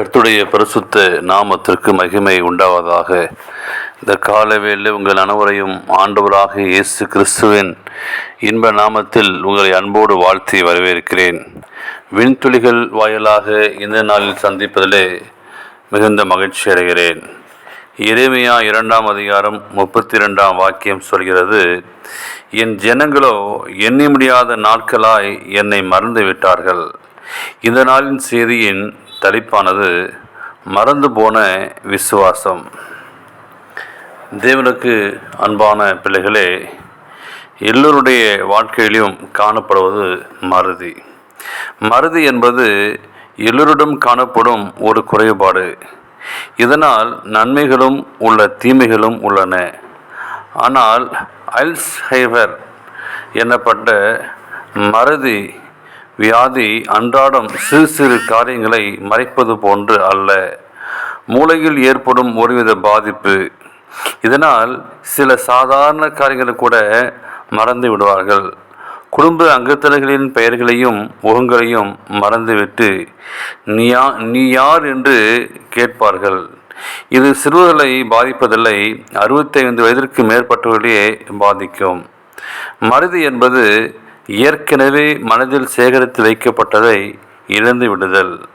கர்த்துடைய பரிசுத்த நாமத்திற்கு மகிமை உண்டாவதாக. இந்த காலவேளில் உங்கள் அனைவரையும் ஆண்டவராக இயேசு கிறிஸ்துவின் இன்ப நாமத்தில் உங்களை அன்போடு வாழ்த்தி வரவேற்கிறேன். விண்துளிகள் வாயிலாக இந்த நாளில் சந்திப்பதிலே மிகுந்த மகிழ்ச்சி அடைகிறேன். இறைமையா இரண்டாம் அதிகாரம் முப்பத்தி இரண்டாம் வாக்கியம் சொல்கிறது என் ஜனங்களோ எண்ணி முடியாத நாட்களாய் என்னை மறந்து விட்டார்கள் இந்த நாளின் செய்தியின் தலைப்பானது மறந்து போன விசுவாசம். தேவனுக்கு அன்பான பிள்ளைகளே எல்லோருடைய வாழ்க்கையிலும் காணப்படுவது மறதி. மறதி என்பது எல்லோரிடம் காணப்படும் ஒரு குறைபாடு. இதனால் நன்மைகளும் உள்ள தீமைகளும் உள்ளன. ஆனால் அல்ஸ்ஹைவர் எனப்பட்ட மறதி வியாதி அன்றாடம் சிறு சிறு காரியங்களை மறைப்பது போன்று அல்ல. மூளையில் ஏற்படும் ஒருவித பாதிப்பு. இதனால் சில சாதாரண காரியங்களை கூட மறந்து விடுவார்கள். குடும்ப அங்கத்தினர்களின் பெயர்களையும் முகங்களையும் மறந்துவிட்டு நீ யா நீ யார் என்று கேட்பார்கள். இது சிறுவர்களை பாதிப்பதில்லை அறுபத்தைந்து வயதிற்கு மேற்பட்டவர்களே பாதிக்கும். மருதி என்பது ஏற்கனவே மனதில் சேகரித்து வைக்கப்பட்டதை இழந்து விடுதல்.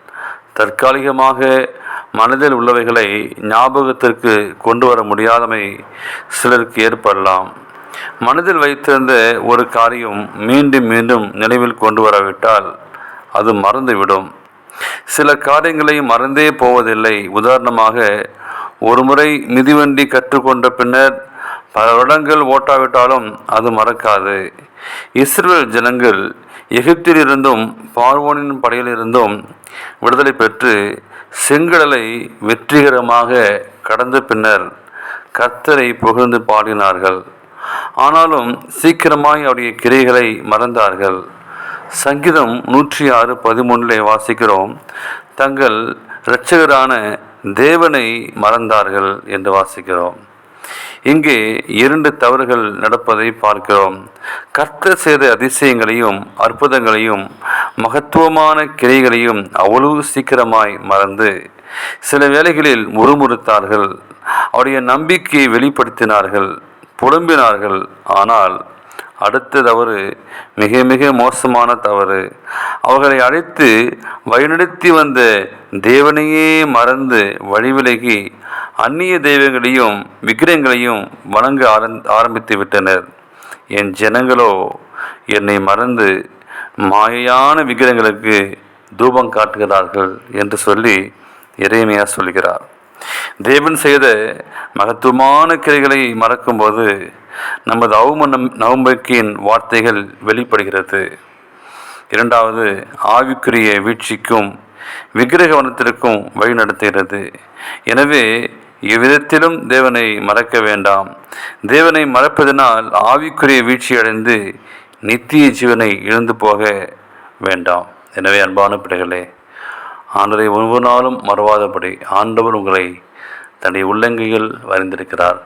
தற்காலிகமாக மனதில் உள்ளவைகளை ஞாபகத்திற்கு கொண்டு வர முடியாதமை சிலருக்கு ஏற்படலாம். மனதில் வைத்திருந்த ஒரு காரியம் மீண்டும் மீண்டும் நினைவில் கொண்டு வரவிட்டால் அது மறந்துவிடும். சில காரியங்களை மறந்தே போவதில்லை. உதாரணமாக ஒருமுறை மிதிவண்டி கற்றுக்கொண்ட பின்னர் பல வருடங்கள் ஓட்டாவிட்டாலும் அது மறக்காது. இஸ்ரேல் ஜனங்கள் எகிப்திலிருந்தும் பார்வோனின் படையிலிருந்தும் விடுதலை பெற்று செங்கடலை வெற்றிகரமாக கடந்த பின்னர் கர்த்தரை புகழ்ந்து பாடினார்கள். ஆனாலும் சீக்கிரமாய் அவருடைய கிரைகளை மறந்தார்கள். சங்கீதம் நூற்றி ஆறு பதிமூன்றிலே வாசிக்கிறோம் தங்கள் இரட்சகரான தேவனை மறந்தார்கள் என்று வாசிக்கிறோம். இங்கே இரண்டு தவறுகள் நடப்பதை பார்க்கிறோம். கர்த்தர் செய்த அதிசயங்களையும் அற்புதங்களையும் மகத்துவமான கிரைகளையும் அவ்வளவு சீக்கிரமாய் மறந்து சில வேளைகளில் முறுமுறுத்தார்கள். அவருடைய நம்பிக்கையை வெளிப்படுத்தினார்கள் புலம்பினார்கள். ஆனால் அடுத்த தவறு மிக மிக மோசமான தவறு. அவர்களை அழைத்து வழிநடத்தி வந்த தேவனையே மறந்து வழிவிலகி அந்நிய தெய்வங்களையும் விக்கிரகங்களையும் வணங்க ஆரம்பித்து விட்டனர். என் ஜனங்களோ என்னை மறந்து மாயையான விக்கிரகங்களுக்கு தூபம் காட்டுகிறார்கள் என்று சொல்லி இறைமையாக சொல்கிறார். தேவன் செய்த மகத்துவமான கிளைகளை மறக்கும்போது நமது அவமன நவம்பிக்கையின் வார்த்தைகள் வெளிப்படுகிறது. இரண்டாவது ஆவிக்குரிய வீழ்ச்சிக்கும் விக்கிரகவனத்திற்கும் வழிநடத்துகிறது எனவே எவ்விதத்திலும் தேவனை மறக்க வேண்டாம். தேவனை மறப்பதனால் ஆவிக்குரிய வீழ்ச்சி அடைந்து நித்திய ஜீவனை இழந்து போக வேண்டாம். எனவே அன்பான பிள்ளைகளே ஆண்டரை ஒவ்வொரு நாளும் மறவாதபடி ஆண்டவர் உங்களை தன்னுடைய உள்ளங்கையில் வரைந்திருக்கிறார்.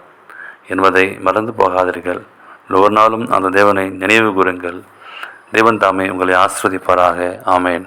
என்பதை மறந்து போகாதீர்கள். ஒவ்வொரு நாளும் அந்த தேவனை நினைவு கூறுங்கள் தேவன் தாமே உங்களை ஆஸ்வதிப்பாராக. ஆமேன்.